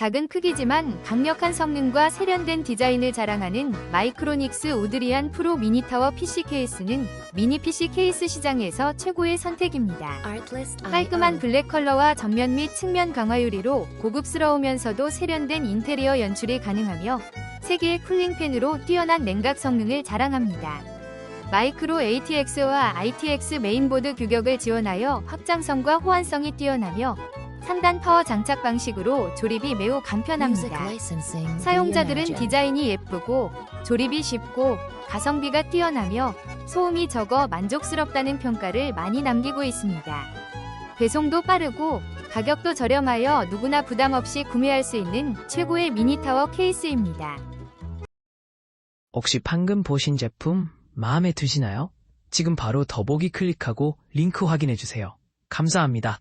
작은 크기지만 강력한 성능과 세련된 디자인을 자랑하는 마이크로닉스 오드리안 프로 미니 타워 PC 케이스는 미니 PC 케이스 시장에서 최고의 선택입니다. 깔끔한 블랙 컬러와 전면 및 측면 강화 유리로 고급스러우면서도 세련된 인테리어 연출이 가능하며 세계의 쿨링팬으로 뛰어난 냉각 성능을 자랑합니다. 마이크로 ATX와 ITX 메인보드 규격을 지원하여 확장성과 호환성이 뛰어나며 3단 파워 장착 방식으로 조립이 매우 간편합니다. 사용자들은 디자인이 예쁘고 조립이 쉽고 가성비가 뛰어나며 소음이 적어 만족스럽다는 평가를 많이 남기고 있습니다. 배송도 빠르고 가격도 저렴하여 누구나 부담 없이 구매할 수 있는 최고의 미니타워 케이스입니다. 혹시 방금 보신 제품 마음에 드시나요? 지금 바로 더보기 클릭하고 링크 확인해 주세요. 감사합니다.